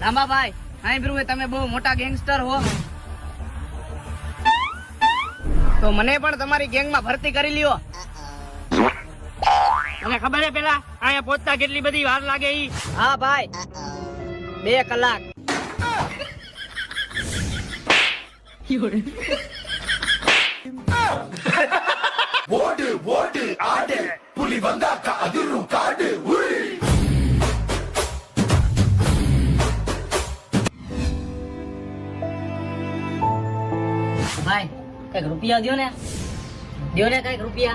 લાંબાભાઈ સાંભળ્યું તમે બહુ મોટા ગેંગસ્ટર હો તો મને પણ તમારી ગેંગમાં ભરતી કરી લ્યો તને ખબર છે પેલા અહીંયા પહોંચતા કેટલી બધી વાર લાગે ઈ હા ભાઈ બે કલાક ஓடு ஓடு ஆடு புலி வந்தாக்கா அதிரும் காடு ભાઈ, કંઈક રૂપિયા દો ને. દો ને કંઈક રૂપિયા.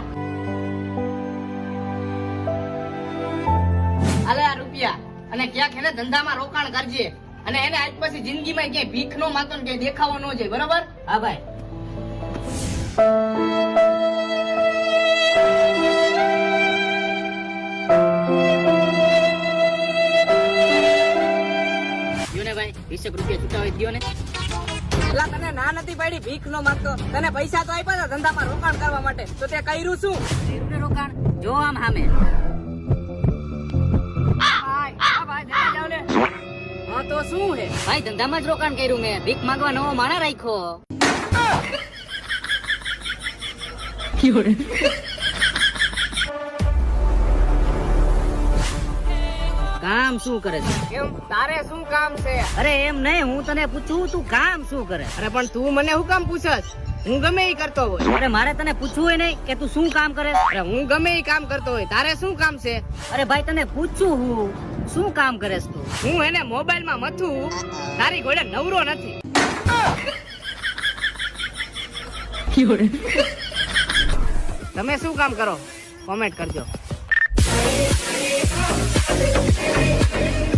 અલે આ રૂપિયા. અને ક્યાંક એને ધંધામાં રોકાણ કરજે. અને એને આજ પછી જિંદગીમાં ક્યાંય ભીખ નો ને ક્યાંય દેખાવો ન જોઈએ. બરોબર? હા, ભાઈ. ભાઈ, વીસેક રૂપિયા હોય દ્યો ને. એલા તને ના નથી પડી ભીખ નો માંગતો. તને પૈસા તો આપ્યા હતા ધંધામાં રોકાણ કરવા માટે. તો તે કર્યું શું? રોકાણ? જો આમ સામે હા તો શું હે? ભાઈ ધંધામાં જ રોકાણ કર્યું મેં. ભીખ માંગવા નવો માણા રાખ્યો. કામ શું કરે છે? કેમ તારે શું કામ છે? અરે એમ નહીં હું તને પૂછું તું કામ શું કરે? અરે પણ તું મને હું કામ પૂછસ હું ગમે એ કરતો હોય. અરે મારે તને પૂછવું હોય નહીં કે તું શું કામ કરે? અરે હું ગમે એ કામ કરતો હોય. તારે શું કામ છે? અરે ભાઈ તને પૂછું હું. શું કામ કરે તું? હું એને મોબાઈલમાં મથું. તારી ઘોડે નવરો નથી. તમે શું કામ કરો? કોમેન્ટ કરજો.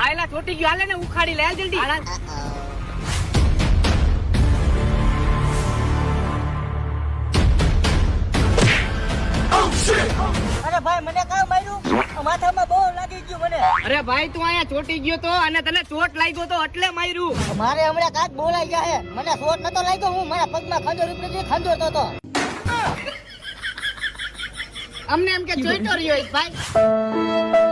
આ એલા ચોટી ગયો. હાલે ને ઉખાડી લે જલ્દી. અરે ભાઈ મને કામ માર્યું? માથામાં બહુ લાગી ગયું મને. અરે ભાઈ તું અહીંયા ચોટી ગયો તો અને તને ચોટ લાગ્યો તો એટલે માર્યું. મારે હમણાં કાચ બોલાઈ ગયા હે મને ચોટ નતો લાગ્યો હું મારા પગમાં ખંજોર ઉપડી ખંજોરતો હતો. અમને એમ કે ચોઈટો રહ્યો એક ભાઈ.